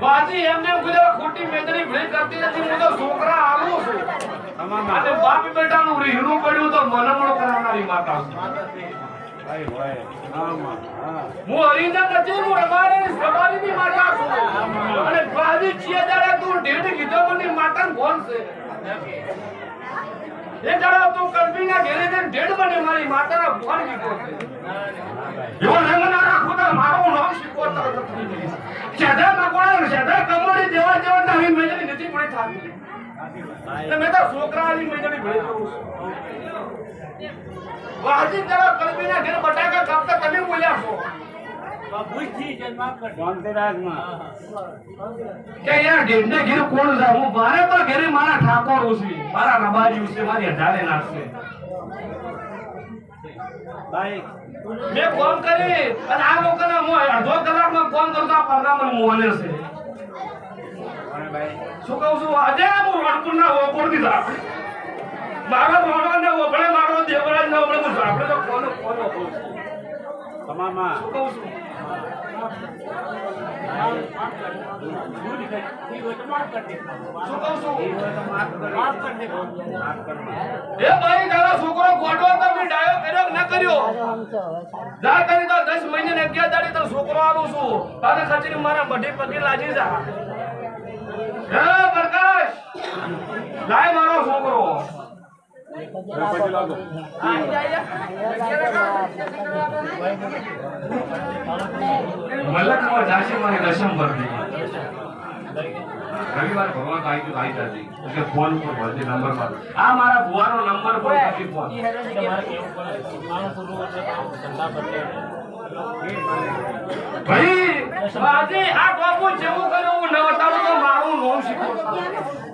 બાજી એમને કીધું ખોટી મેદની કરતી નથી હું તો છોકરા આવું છું. અને બાપ બેટાનું રીહણું પડ્યું તો મનમણું કરાવનારી માતા છું. હું. હરિજન નથી હું રબારી સવારીની માતા છું. અને બાજી છીએ દાડે તું ઢેઢ કીધો મને માતાને કોણ છે. એ દાડો તું કલ્પીના ઘેરે જઈને ઢેઢ બને, મારી માતાના ફોન કીધો છે. એવો રંગ ના મારો નામ શીખવતા સેધા મકોડા સેધા કમોડી જેવા જેવા આવી મેજરી નથી પડી એટલે મેં તો છોકરાની મેજની ભેળ જવું છું. વાજી જરા કલ્પીના ઘેર બટાકા કાપતા તમે બોલ્યા છો. કે યાર ઢેઢને ઘેર કોણ જાય હું મારે પણ ઘેરે મારા ઠાકોર છે. મારા નબાજી છે મારી હજારે નાખશે મેં ફોન કરી અને આ લોકોને હું અડધો કલાકમાં ફોન કરતો આ પરનામણ મોહને છે. શું કહું છું? આજે હું રણપુરના ઓપોર દીધા મારો ભગવાન ને મારો દેવરાજ ને ઓપડે હું આપણે તો કોનો કોનો કહું છું શું શું કહું છું? છોકરો ગોડો તમે ડાયો કર્યો ન કર્યો? જા મહિને ને અગિયાર દાડી તો છોકરો આવું છું. તારે ખચરી મારા મઢી પગે લાજી જા. હે, પ્રકાશ! લાય મારો છોકરો. રવિવાર ભગવાન નંબર પર ભાઈ આ બાપુ જેવું કર્યું, હું ન તો મારું નોમ શીખો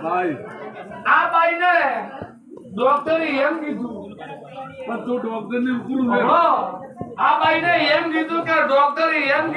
ભાઈ આ બાઈને ડોક્ટરે એમ કીધું પણ ડોક્ટર આ બાઈને એમ કીધું કે ડોક્ટરે એમ